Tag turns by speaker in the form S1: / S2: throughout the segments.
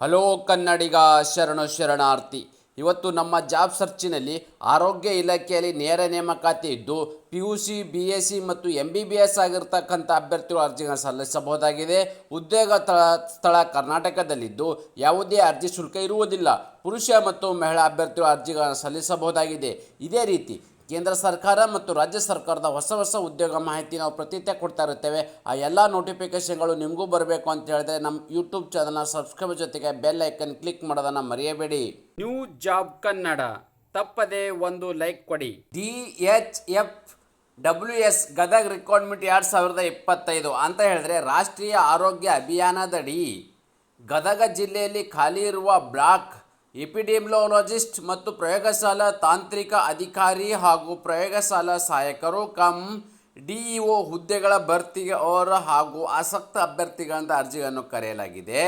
S1: Hello ಕನ್ನಡಿಗ ಶರಣ ಶರಣಾರ್ಥಿ. ಇವತ್ತು ನಮ್ಮ ಜಾಬ್ ಸರ್ಚಿನಲ್ಲಿ ಆರೋಗ್ಯ ಇಲಾಖೆಯಲ್ಲಿ ನೇರ ನೇಮಕಾತಿ ಇದ್ದು P U C B S C ಮತ್ತು ಎಂ ಬಿ ಬಿ ಎಸ್ ಆಗಿರ್ತಕ್ಕಂಥ ಅಭ್ಯರ್ಥಿಗಳು ಅರ್ಜಿಗಳನ್ನು ಸಲ್ಲಿಸಬಹುದಾಗಿದೆ. ಉದ್ಯೋಗ ಸ್ಥಳ ಕರ್ನಾಟಕದಲ್ಲಿದ್ದು ಯಾವುದೇ ಅರ್ಜಿ ಶುಲ್ಕ ಇರುವುದಿಲ್ಲ. ಪುರುಷ ಮತ್ತು ಮಹಿಳಾ ಅಭ್ಯರ್ಥಿಗಳು ಅರ್ಜಿಗಳನ್ನು ಸಲ್ಲಿಸಬಹುದಾಗಿದೆ. ಇದೇ ರೀತಿ ಕೇಂದ್ರ ಸರ್ಕಾರ ಮತ್ತು ರಾಜ್ಯ ಸರ್ಕಾರದ ಹೊಸ ಹೊಸ ಉದ್ಯೋಗ ಮಾಹಿತಿ ನಾವು ಪ್ರತಿನಿತ್ಯ ಕೊಡ್ತಾ ಇರುತ್ತೇವೆ. ಆ ಎಲ್ಲ ನೋಟಿಫಿಕೇಷನ್ಗಳು ನಿಮಗೂ ಬರಬೇಕು ಅಂತ ಹೇಳಿದ್ರೆ ನಮ್ಮ ಯೂಟ್ಯೂಬ್ ಚಾನಲ್ನ ಸಬ್ಸ್ಕ್ರೈಬ್ ಜೊತೆಗೆ ಬೆಲ್ ಐಕನ್ ಕ್ಲಿಕ್ ಮಾಡೋದನ್ನು ಮರೆಯಬೇಡಿ. ನ್ಯೂ ಜಾಬ್ ಕನ್ನಡ ತಪ್ಪದೆ ಒಂದು ಲೈಕ್ ಕೊಡಿ. D H F W S Gadag requirement ಎರಡು ಸಾವಿರದ ಇಪ್ಪತ್ತೈದು ಅಂತ ಹೇಳಿದ್ರೆ ರಾಷ್ಟ್ರೀಯ ಆರೋಗ್ಯ ಅಭಿಯಾನದಡಿ ಗದಗ ಜಿಲ್ಲೆಯಲ್ಲಿ ಖಾಲಿ ಇರುವ ಬ್ಲಾಕ್ ಎಪಿಡೆಮಿಯಾಲಜಿಸ್ಟ್ ಮತ್ತು ಪ್ರಯೋಗಶಾಲಾ ತಾಂತ್ರಿಕ ಅಧಿಕಾರಿ ಹಾಗೂ ಪ್ರಯೋಗಶಾಲಾ ಸಹಾಯಕರು ಕಮ್ ಡಿಇಒ ಹುದ್ದೆಗಳ ಭರ್ತಿಗೆ ಅವರ ಹಾಗೂ ಆಸಕ್ತ ಅಭ್ಯರ್ಥಿಗಳಿಂದ ಅರ್ಜಿಗಳನ್ನು ಕರೆಯಲಾಗಿದೆ.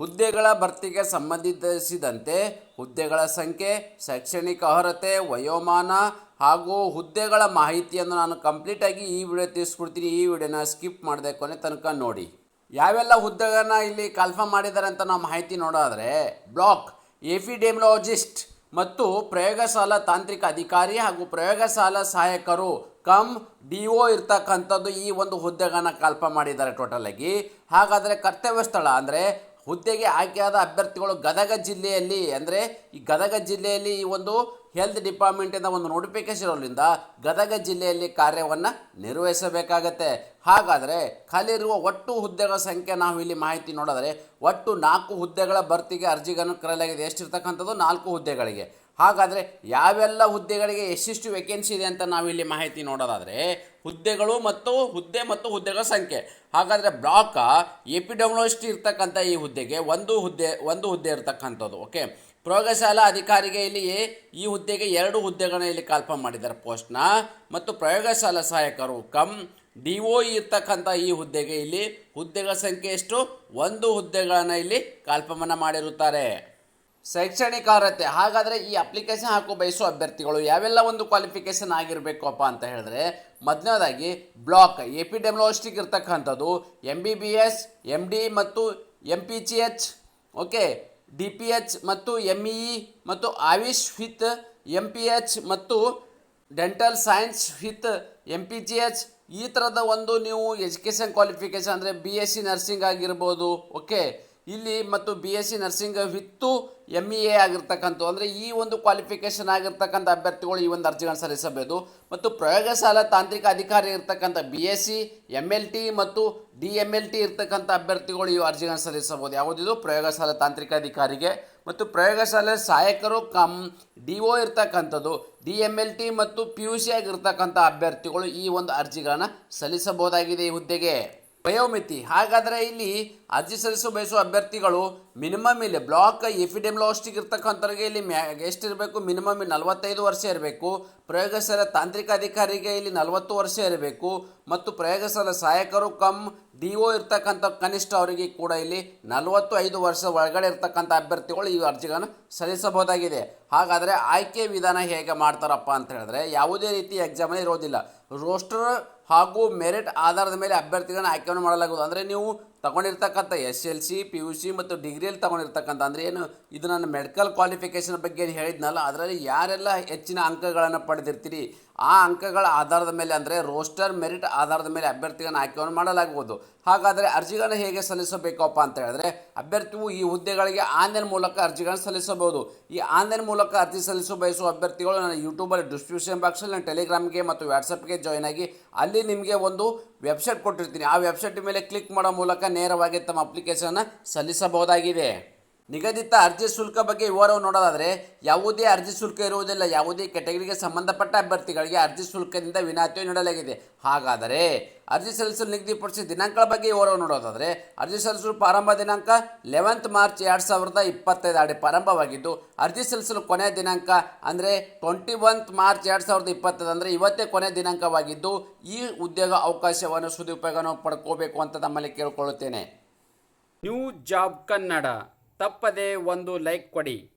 S1: ಹುದ್ದೆಗಳ ಭರ್ತಿಗೆ ಸಂಬಂಧಿಸಿದಂತೆ ಹುದ್ದೆಗಳ ಸಂಖ್ಯೆ, ಶೈಕ್ಷಣಿಕ ಅರ್ಹತೆ, ವಯೋಮಾನ ಹಾಗೂ ಹುದ್ದೆಗಳ ಮಾಹಿತಿಯನ್ನು ನಾನು ಕಂಪ್ಲೀಟಾಗಿ ಈ ವಿಡಿಯೋ ತಿಳಿಸ್ಕೊಡ್ತೀನಿ. ಈ ವಿಡಿಯೋನ ಸ್ಕಿಪ್ ಮಾಡಿದೆ ಕೊನೆ ತನಕ ನೋಡಿ. ಯಾವೆಲ್ಲ ಹುದ್ದೆಗಳನ್ನ ಇಲ್ಲಿ ಕನ್ಫರ್ಮ್ ಮಾಡಿದ್ದಾರೆ ಅಂತ ನಾವು ಮಾಹಿತಿ ನೋಡೋದ್ರೆ ಬ್ಲಾಕ್ ಎಫಿಡೆಮಿಯಾಲಜಿಸ್ಟ್ ಮತ್ತು ಪ್ರಯೋಗಶಾಲಾ ತಾಂತ್ರಿಕ ಅಧಿಕಾರಿ ಹಾಗೂ ಪ್ರಯೋಗಶಾಲಾ ಸಹಾಯಕರು ಕಮ್ ಡಿ ಒ ಇರ್ತಕ್ಕಂಥದ್ದು ಈ ಒಂದು ಹುದ್ದೆಗಳನ್ನು ಕಲ್ಪ ಮಾಡಿದ್ದಾರೆ ಟೋಟಲ್ ಆಗಿ. ಹಾಗಾದರೆ ಕರ್ತವ್ಯ ಸ್ಥಳ ಅಂದರೆ ಹುದ್ದೆಗೆ ಆಯ್ಕೆಯಾದ ಅಭ್ಯರ್ಥಿಗಳು ಗದಗ ಜಿಲ್ಲೆಯಲ್ಲಿ ಅಂದರೆ ಈ ಗದಗ ಜಿಲ್ಲೆಯಲ್ಲಿ ಈ ಒಂದು ಹೆಲ್ತ್ ಡಿಪಾರ್ಟ್ಮೆಂಟಿಂದ ಒಂದು ನೋಟಿಫಿಕೇಶನ್ ಇರೋದ್ರಿಂದ ಗದಗ ಜಿಲ್ಲೆಯಲ್ಲಿ ಕಾರ್ಯವನ್ನು ನಿರ್ವಹಿಸಬೇಕಾಗತ್ತೆ. ಹಾಗಾದರೆ ಖಾಲಿ ಇರುವ ಒಟ್ಟು ಹುದ್ದೆಗಳ ಸಂಖ್ಯೆ ನಾವು ಇಲ್ಲಿ ಮಾಹಿತಿ ನೋಡಿದರೆ ಒಟ್ಟು ನಾಲ್ಕು ಹುದ್ದೆಗಳ ಭರ್ತಿಗೆ ಅರ್ಜಿಗಳನ್ನು ಕರೆಯಲಾಗಿದೆ. ಎಷ್ಟಿರ್ತಕ್ಕಂಥದ್ದು? ನಾಲ್ಕು ಹುದ್ದೆಗಳಿಗೆ. ಹಾಗಾದರೆ ಯಾವೆಲ್ಲ ಹುದ್ದೆಗಳಿಗೆ ಎಷ್ಟೆಷ್ಟು ವೇಕೆನ್ಸಿ ಇದೆ ಅಂತ ನಾವಿಲ್ಲಿ ಮಾಹಿತಿ ನೋಡೋದಾದರೆ ಹುದ್ದೆಗಳು ಮತ್ತು ಹುದ್ದೆ ಮತ್ತು ಹುದ್ದೆಗಳ ಸಂಖ್ಯೆ. ಹಾಗಾದರೆ ಬ್ಲಾಕ ಎಪಿಡಬ್ಲ್ಯೂಸ್ಟ್ ಇರ್ತಕ್ಕಂಥ ಈ ಹುದ್ದೆಗೆ ಒಂದು ಹುದ್ದೆ ಒಂದು ಹುದ್ದೆ ಇರ್ತಕ್ಕಂಥದ್ದು ಓಕೆ ಪ್ರಯೋಗಶಾಲಾ ಅಧಿಕಾರಿಗೆ ಇಲ್ಲಿ ಈ ಹುದ್ದೆಗೆ ಎರಡು ಹುದ್ದೆಗಳನ್ನ ಇಲ್ಲಿ ಕಲ್ಪ ಮಾಡಿದ್ದಾರೆ. ಪೋಸ್ಟ್ನ ಮತ್ತು ಪ್ರಯೋಗಶಾಲಾ ಸಹಾಯಕರು ಕಮ್ ಡಿ ಒ ಇರ್ತಕ್ಕಂಥ ಈ ಹುದ್ದೆಗೆ ಇಲ್ಲಿ ಹುದ್ದೆಗಳ ಸಂಖ್ಯೆ ಎಷ್ಟು? ಒಂದು ಹುದ್ದೆಗಳನ್ನು ಇಲ್ಲಿ ಕಲ್ಪಮನ ಮಾಡಿರುತ್ತಾರೆ. ಶೈಕ್ಷಣಿಕ ಅರ್ಹತೆ. ಹಾಗಾದರೆ ಈ ಅಪ್ಲಿಕೇಶನ್ ಹಾಕೋ ಬಯಸೋ ಅಭ್ಯರ್ಥಿಗಳು ಯಾವೆಲ್ಲ ಒಂದು ಕ್ವಾಲಿಫಿಕೇಷನ್ ಆಗಿರಬೇಕಪ್ಪ ಅಂತ ಹೇಳಿದ್ರೆ, ಮೊದಲನೇದಾಗಿ ಬ್ಲಾಕ್, ಎಪಿಡೆಮಿಯಾಲಜಿಸ್ಟಿಕ್ ಇರ್ತಕ್ಕಂಥದ್ದು M B B S M D ಮತ್ತು M P G H okay D P H ಮತ್ತು ಎಂ ಇ ಮತ್ತು Ayush with M P H ಮತ್ತು dental science with M P G H ಈ ಥರದ ಒಂದು ನೀವು ಎಜುಕೇಷನ್ ಕ್ವಾಲಿಫಿಕೇಷನ್ ಅಂದರೆ ಬಿ ಎಸ್ ಸಿ ನರ್ಸಿಂಗ್ ಆಗಿರ್ಬೋದು ಓಕೆ ಇಲ್ಲಿ ಮತ್ತು B S C nursing with M E A ಆಗಿರ್ತಕ್ಕಂಥ ಅಂದರೆ ಈ ಒಂದು ಕ್ವಾಲಿಫಿಕೇಷನ್ ಆಗಿರ್ತಕ್ಕಂಥ ಅಭ್ಯರ್ಥಿಗಳು ಈ ಒಂದು ಅರ್ಜಿಗಳನ್ನು ಸಲ್ಲಿಸಬಹುದು. ಮತ್ತು ಪ್ರಯೋಗಶಾಲಾ ತಾಂತ್ರಿಕ ಅಧಿಕಾರಿ ಇರ್ತಕ್ಕಂಥ B S C M L T ಮತ್ತು ಡಿ ಎಂ ಎಲ್ ಟಿ ಇರ್ತಕ್ಕಂಥ ಅಭ್ಯರ್ಥಿಗಳು ಈ ಅರ್ಜಿಗಳನ್ನು ಸಲ್ಲಿಸಬಹುದು. ಯಾವುದಿದು? ಪ್ರಯೋಗಶಾಲಾ ತಾಂತ್ರಿಕ ಅಧಿಕಾರಿಗೆ. ಮತ್ತು ಪ್ರಯೋಗಶಾಲೆ ಸಹಾಯಕರು ಕಮ್ ಡಿ ಒ ಇರ್ತಕ್ಕಂಥದ್ದು. ಡಿ ಎಂ ಎಲ್ ಟಿ ಮತ್ತು ಪಿ ಯು ಸಿ ಆಗಿರ್ತಕ್ಕಂಥ ಅಭ್ಯರ್ಥಿಗಳು ಈ ಒಂದು ಅರ್ಜಿಗಳನ್ನು ಸಲ್ಲಿಸಬಹುದಾಗಿದೆ ಈ ಹುದ್ದೆಗೆ. ವಯೋಮಿತಿ ಹಾಗಾದರೆ ಇಲ್ಲಿ ಅರ್ಜಿ ಸಲ್ಲಿಸಲು ಬಯಸುವ ಅಭ್ಯರ್ಥಿಗಳು ಮಿನಿಮಮ್ ಇಲ್ಲಿ ಬ್ಲಾಕ್ ಎಫಿಡೆಮ್ಲಾಸ್ಟಿಕ್ ಇರ್ತಕ್ಕಂಥವ್ರಿಗೆ ಇಲ್ಲಿ ಮ್ಯಾ ಎಷ್ಟಿರಬೇಕು ಮಿನಿಮಮ್ ನಲವತ್ತೈದು ವರ್ಷ ಇರಬೇಕು. ಪ್ರಯೋಗಶಾಲೆ ತಾಂತ್ರಿಕ ಅಧಿಕಾರಿಗೆ ಇಲ್ಲಿ ನಲವತ್ತು ವರ್ಷ ಇರಬೇಕು. ಮತ್ತು ಪ್ರಯೋಗಶಾಲೆ ಸಹಾಯಕರು ಕಮ್ ಡಿ ಒ ಇರ್ತಕ್ಕಂಥ ಕನಿಷ್ಠ ಅವರಿಗೆ ಕೂಡ ಇಲ್ಲಿ ನಲವತ್ತು ಐದು ವರ್ಷ ಒಳಗಡೆ ಇರ್ತಕ್ಕಂಥ ಅಭ್ಯರ್ಥಿಗಳು ಈ ಅರ್ಜಿಗಳನ್ನು ಸಲ್ಲಿಸಬಹುದಾಗಿದೆ. ಹಾಗಾದರೆ ಆಯ್ಕೆ ವಿಧಾನ ಹೇಗೆ ಮಾಡ್ತಾರಪ್ಪ ಅಂತ ಹೇಳಿದ್ರೆ ಯಾವುದೇ ರೀತಿ ಎಕ್ಸಾಮಲ್ಲಿ ಇರೋದಿಲ್ಲ. ರೋಸ್ಟರ್ ಹಾಗೂ ಮೆರಿಟ್ ಆಧಾರದ ಮೇಲೆ ಅಭ್ಯರ್ಥಿಗಳನ್ನ ಆಯ್ಕೆಯನ್ನು ಮಾಡಲಾಗುವುದು. ಅಂದರೆ ನೀವು ತಗೊಂಡಿರ್ತಕ್ಕಂಥ S L C, P U C ಮತ್ತು ಡಿಗ್ರಿಯಲ್ಲಿ ತಗೊಂಡಿರ್ತಕ್ಕಂಥ, ಅಂದರೆ ಏನು, ಇದು ನನ್ನ ಮೆಡಿಕಲ್ ಕ್ವಾಲಿಫಿಕೇಷನ್ ಬಗ್ಗೆ ಏನು ಹೇಳಿದ್ನಲ್ಲ, ಅದರಲ್ಲಿ ಯಾರೆಲ್ಲ ಹೆಚ್ಚಿನ ಅಂಕಗಳನ್ನು ಪಡೆದಿರ್ತೀರಿ, ಆ ಅಂಕಗಳ ಆಧಾರದ ಮೇಲೆ ಅಂದರೆ ರೋಸ್ಟರ್ ಮೆರಿಟ್ ಆಧಾರದ ಮೇಲೆ ಅಭ್ಯರ್ಥಿಗಳನ್ನು ಆಯ್ಕೆಯನ್ನು ಮಾಡಲಾಗುವುದು ಹಾಗಾದರೆ ಅರ್ಜಿಗಳನ್ನು ಹೇಗೆ ಸಲ್ಲಿಸಬೇಕಪ್ಪ ಅಂತ ಹೇಳಿದ್ರೆ, ಅಭ್ಯರ್ಥಿಯು ಈ ಹುದ್ದೆಗಳಿಗೆ ಆನ್ಲೈನ್ ಮೂಲಕ ಅರ್ಜಿಗಳನ್ನು ಸಲ್ಲಿಸಬಹುದು. ಈ ಆನ್ಲೈನ್ ಮೂಲಕ ಅರ್ಜಿ ಸಲ್ಲಿಸಲು ಬಯಸುವ ಅಭ್ಯರ್ಥಿಗಳು ನನ್ನ ಯೂಟ್ಯೂಬಲ್ಲಿ ಡಿಸ್ಕ್ರಿಪ್ಷನ್ ಬಾಕ್ಸಲ್ಲಿ ನಾನು ಟೆಲಿಗ್ರಾಮ್ಗೆ ಮತ್ತು ವಾಟ್ಸಪ್ಗೆ ಜಾಯ್ನ್ ಆಗಿ, ಅಲ್ಲಿ ನಿಮಗೆ ಒಂದು ವೆಬ್ಸೈಟ್ ಕೊಟ್ಟಿರ್ತೀನಿ. ಆ ವೆಬ್ಸೈಟ್ ಮೇಲೆ ಕ್ಲಿಕ್ ಮಾಡೋ ಮೂಲಕ ನೇರವಾಗಿ ತಮ್ಮ ಅಪ್ಲಿಕೇಶನ್ನ ಸಲ್ಲಿಸಬಹುದಾಗಿದೆ. ನಿಗದಿತ ಅರ್ಜಿ ಶುಲ್ಕ ಬಗ್ಗೆ ವಿವರವನ್ನು ನೋಡೋದಾದರೆ, ಯಾವುದೇ ಅರ್ಜಿ ಶುಲ್ಕ ಇರುವುದಿಲ್ಲ. ಯಾವುದೇ ಕೆಟಗರಿಗೆ ಸಂಬಂಧಪಟ್ಟ ಅಭ್ಯರ್ಥಿಗಳಿಗೆ ಅರ್ಜಿ ಶುಲ್ಕದಿಂದ ವಿನಾಯಿತಿ ನೀಡಲಾಗಿದೆ. ಹಾಗಾದರೆ, ಅರ್ಜಿ ಸಲ್ಲಿಸಲು ನಿಗದಿಪಡಿಸಿದ ದಿನಾಂಕಗಳ ಬಗ್ಗೆ ವಿವರವನ್ನು ನೋಡೋದಾದರೆ, ಅರ್ಜಿ ಸಲ್ಲಿಸಲು ಪ್ರಾರಂಭ ದಿನಾಂಕ ಲೆವೆಂತ್ ಮಾರ್ಚ್ ಎರಡು ಸಾವಿರದ ಇಪ್ಪತ್ತೈದು ಅಡಿ ಪ್ರಾರಂಭವಾಗಿದ್ದು, ಅರ್ಜಿ ಸಲ್ಲಿಸಲು ಕೊನೆಯ ದಿನಾಂಕ ಅಂದರೆ ಟ್ವೆಂಟಿ ಒನ್ತ್ ಮಾರ್ಚ್ ಎರಡು ಸಾವಿರದ ಇಪ್ಪತ್ತೈದು ಅಂದರೆ ಇವತ್ತೇ ಕೊನೆಯ ದಿನಾಂಕವಾಗಿದ್ದು, ಈ ಉದ್ಯೋಗ ಅವಕಾಶವನ್ನು ಸದುಪಯೋಗವನ್ನು ಪಡ್ಕೋಬೇಕು ಅಂತ ನಮ್ಮಲ್ಲಿ ಕೇಳಿಕೊಳ್ಳುತ್ತೇನೆ. New job Kannada. ತಪ್ಪದೆ ಒಂದು ಲೈಕ್ ಕೊಡಿ.